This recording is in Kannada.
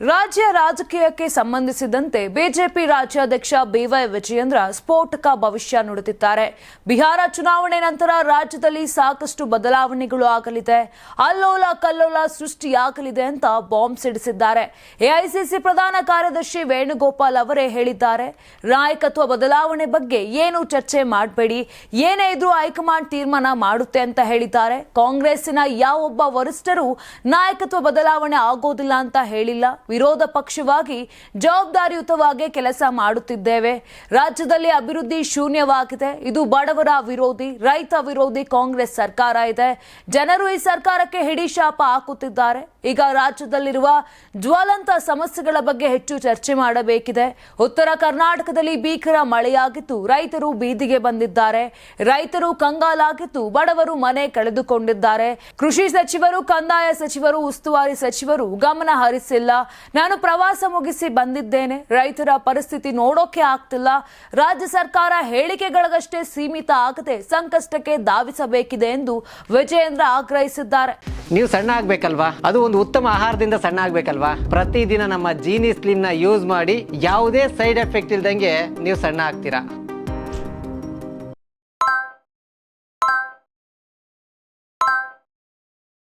ರಾಜ್ಯ ರಾಜಕೀಯಕ್ಕೆ ಸಂಬಂಧಿಸಿದಂತೆ ಬಿಜೆಪಿ ರಾಜ್ಯಾಧ್ಯಕ್ಷ ಬಿವೈ ವಿಜಯೇಂದ್ರ ಸ್ಫೋಟಕ ಭವಿಷ್ಯ ನುಡಿದಿದ್ದಾರೆ. ಬಿಹಾರ ಚುನಾವಣೆ ನಂತರ ರಾಜ್ಯದಲ್ಲಿ ಸಾಕಷ್ಟು ಬದಲಾವಣೆಗಳು ಆಗಲಿದೆ. ಅಲ್ಲೋಲ ಕಲ್ಲೋಲ ಸೃಷ್ಟಿಯಾಗಲಿದೆ ಅಂತ ಬಾಂಬ್ ಸಿಡಿಸಿದ್ದಾರೆ. ಎಐಸಿಸಿ ಪ್ರಧಾನ ಕಾರ್ಯದರ್ಶಿ ವೇಣುಗೋಪಾಲ್ ಅವರೇ ಹೇಳಿದ್ದಾರೆ. ನಾಯಕತ್ವ ಬದಲಾವಣೆ ಬಗ್ಗೆ ಏನು ಚರ್ಚೆ ಮಾಡಬೇಡಿ, ಏನೇ ಇದ್ರೂ ಹೈಕಮಾಂಡ್ ತೀರ್ಮಾನ ಮಾಡುತ್ತೆ ಅಂತ ಹೇಳಿದ್ದಾರೆ. ಕಾಂಗ್ರೆಸ್ಸಿನ ಯಾವೊಬ್ಬ ವರಿಷ್ಠರು ನಾಯಕತ್ವ ಬದಲಾವಣೆ ಆಗೋದಿಲ್ಲ ಅಂತ ಹೇಳಿಲ್ಲ. ವಿರೋಧ ಪಕ್ಷವಾಗಿ ಜವಾಬ್ದಾರಿಯುತವಾಗಿ ಕೆಲಸ ಮಾಡುತ್ತಿದ್ದೇವೆ. ರಾಜ್ಯದಲ್ಲಿ ಅಭಿವೃದ್ಧಿ ಶೂನ್ಯವಾಗಿದೆ. ಇದು ಬಡವರ ವಿರೋಧಿ, ರೈತ ವಿರೋಧಿ ಕಾಂಗ್ರೆಸ್ ಸರ್ಕಾರ ಇದೆ. ಜನರು ಈ ಸರ್ಕಾರಕ್ಕೆ ಹಿಡಿಶಾಪ ಹಾಕುತ್ತಿದ್ದಾರೆ. ಈಗ ರಾಜ್ಯದಲ್ಲಿರುವ ಜ್ವಲಂತ ಸಮಸ್ಯೆಗಳ ಬಗ್ಗೆ ಹೆಚ್ಚು ಚರ್ಚೆ ಮಾಡಬೇಕಿದೆ. ಉತ್ತರ ಕರ್ನಾಟಕದಲ್ಲಿ ಭೀಕರ ಮಳೆಯಾಗಿತ್ತು ರೈತರು ಬೀದಿಗೆ ಬಂದಿದ್ದಾರೆ. ರೈತರು ಕಂಗಾಲಾಗಿದ್ದು ಬಡವರು ಮನೆ ಕಳೆದುಕೊಂಡಿದ್ದಾರೆ. ಕೃಷಿ ಸಚಿವರು, ಕಂದಾಯ ಸಚಿವರು, ಉಸ್ತುವಾರಿ ಸಚಿವರು ಗಮನ ಹರಿಸಿಲ್ಲ. ನಾನು ಪ್ರವಾಸ ಮುಗಿಸಿ ಬಂದಿದ್ದೇನೆ. ರೈತರ ಪರಿಸ್ಥಿತಿ ನೋಡೋಕೆ ಆಗ್ತಿಲ್ಲ. ರಾಜ್ಯ ಸರ್ಕಾರ ಹೇಳಿಕೆಗಳಿಗಷ್ಟೇ ಸೀಮಿತ ಆಗದೆ ಸಂಕಷ್ಟಕ್ಕೆ ಧಾವಿಸಬೇಕಿದೆ ಎಂದು ವಿಜಯೇಂದ್ರ ಆಗ್ರಹಿಸಿದ್ದಾರೆ. ನೀವು ಸಣ್ಣ ಆಗ್ಬೇಕಲ್ವಾ? ಅದು ಒಂದು ಉತ್ತಮ ಆಹಾರದಿಂದ ಸಣ್ಣ ಆಗ್ಬೇಕಲ್ವಾ? ಪ್ರತಿದಿನ ನಮ್ಮ ಜೀನಿ ಸ್ಲಿಮ್ನ ಯೂಸ್ ಮಾಡಿ ಯಾವುದೇ ಸೈಡ್ ಎಫೆಕ್ಟ್ ಇಲ್ದಂಗೆ ನೀವು ಸಣ್ಣ ಆಗ್ತೀರಾ?